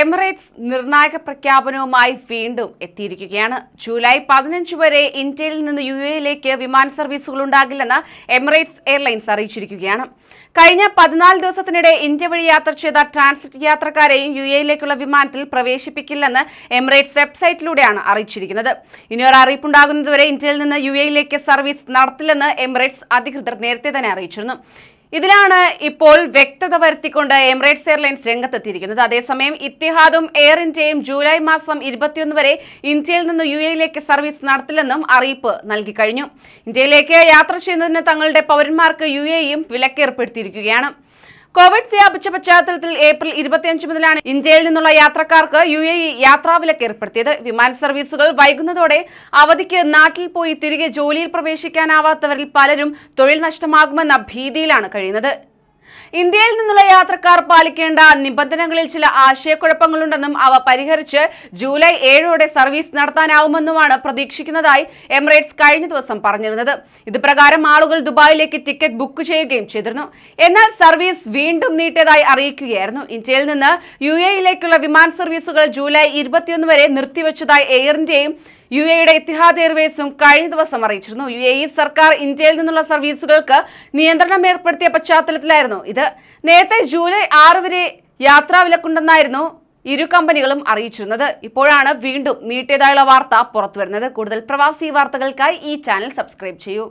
Emirates നിർണായക പ്രഖ്യാപനവുമായി വീണ്ടും എത്തിയിരിക്കുകയാണ്. ജൂലൈ പതിനഞ്ച് വരെ ഇന്ത്യയിൽ നിന്ന് യു എയിലേക്ക് വിമാന സർവീസുകൾ ഉണ്ടാകില്ലെന്ന് എമിറേറ്റ്സ് എയർലൈൻസ് അറിയിച്ചിരിക്കുകയാണ്. കഴിഞ്ഞ പതിനാല് ദിവസത്തിനിടെ ഇന്ത്യ വഴി യാത്ര ചെയ്ത ട്രാൻസിറ്റ് യാത്രക്കാരെയും യു എയിലേക്കുള്ള വിമാനത്തിൽ പ്രവേശിപ്പിക്കില്ലെന്ന് എമിറേറ്റ്സ് വെബ്സൈറ്റിലൂടെയാണ് അറിയിച്ചിരിക്കുന്നത്. ഇനിയൊരു അറിയിപ്പുണ്ടാകുന്നതുവരെ ഇന്ത്യയിൽ നിന്ന് യു എയിലേക്ക് സർവീസ് നടത്തില്ലെന്ന് എമിറേറ്റ്സ് അധികൃതർ നേരത്തെ തന്നെ അറിയിച്ചിരുന്നു. ഇതിലാണ് ഇപ്പോൾ വ്യക്തത വരുത്തിക്കൊണ്ട് എമിറേറ്റ്സ് എയർലൈൻസ് രംഗത്തെത്തിയിരിക്കുന്നത്. അതേസമയം ഇത്തിഹാദും എയർ ഇന്ത്യയും ജൂലൈ മാസം ഇരുപത്തിയൊന്ന് വരെ ഇന്ത്യയിൽ നിന്ന് യു എയിലേക്ക് സർവീസ് നടത്തില്ലെന്നും അറിയിപ്പ് നൽകി കഴിഞ്ഞു ഇന്ത്യയിലേക്ക് യാത്ര ചെയ്യുന്നതിന് തങ്ങളുടെ പൗരന്മാർക്ക് യു എയും വിലക്കേർപ്പെടുത്തിയിരിക്കുകയാണ്. കോവിഡ് വ്യാപിച്ച പശ്ചാത്തലത്തിൽ ഏപ്രിൽ ഇരുപത്തിയഞ്ച് മുതലാണ് ഇന്ത്യയിൽ നിന്നുള്ള യാത്രക്കാർക്ക് യു എ ഇ യാത്രാവിലക്ക് ഏർപ്പെടുത്തിയത്. വിമാന സർവീസുകൾ വൈകുന്നതോടെ അവധിക്ക് നാട്ടിൽ പോയി തിരികെ ജോലിയിൽ പ്രവേശിക്കാനാവാത്തവരിൽ പലരും തൊഴിൽ നഷ്ടമാകുമെന്ന ഭീതിയിലാണ് കഴിയുന്നത്. ഇന്ത്യയിൽ നിന്നുള്ള യാത്രക്കാർ പാലിക്കേണ്ട നിബന്ധനകളിൽ ചില ആശയക്കുഴപ്പങ്ങളുണ്ടെന്നും അവ പരിഹരിച്ച് ജൂലൈ ഏഴോടെ സർവീസ് നടത്താനാവുമെന്നുമാണ് പ്രതീക്ഷിക്കുന്നതായി എമിറേറ്റ്സ് കഴിഞ്ഞ ദിവസം പറഞ്ഞിരുന്നത്. ഇതുപ്രകാരം ആളുകൾ ദുബായിലേക്ക് ടിക്കറ്റ് ബുക്ക് ചെയ്യുകയും ചെയ്തിരുന്നു. എന്നാൽ സർവീസ് വീണ്ടും നീട്ടിയതായി അറിയിക്കുകയായിരുന്നു. ഇന്ത്യയിൽ നിന്ന് യു എയിലേക്കുള്ള വിമാന സർവീസുകൾ ജൂലൈ ഇരുപത്തിയൊന്ന് വരെ നിർത്തിവച്ചതായി എയർ ഇന്ത്യയും യു എയുടെ ഇത്തിഹാദ് എയർവേസും കഴിഞ്ഞ ദിവസം അറിയിച്ചിരുന്നു. യു എ സർക്കാർ ഇന്ത്യയിൽ നിന്നുള്ള സർവീസുകൾക്ക് നിയന്ത്രണം ഏർപ്പെടുത്തിയ പശ്ചാത്തലത്തിലായിരുന്നു ഇത്. നേരത്തെ ജൂലൈ ആറ് വരെ യാത്രാ വിലക്കുണ്ടെന്നായിരുന്നു ഇരു കമ്പനികളും അറിയിച്ചിരുന്നത്. ഇപ്പോഴാണ് വീണ്ടും നീട്ടിയതായുള്ള വാർത്ത പുറത്തുവരുന്നത്. കൂടുതൽ പ്രവാസി വാർത്തകൾക്കായി ഈ ചാനൽ സബ്സ്ക്രൈബ് ചെയ്യൂ.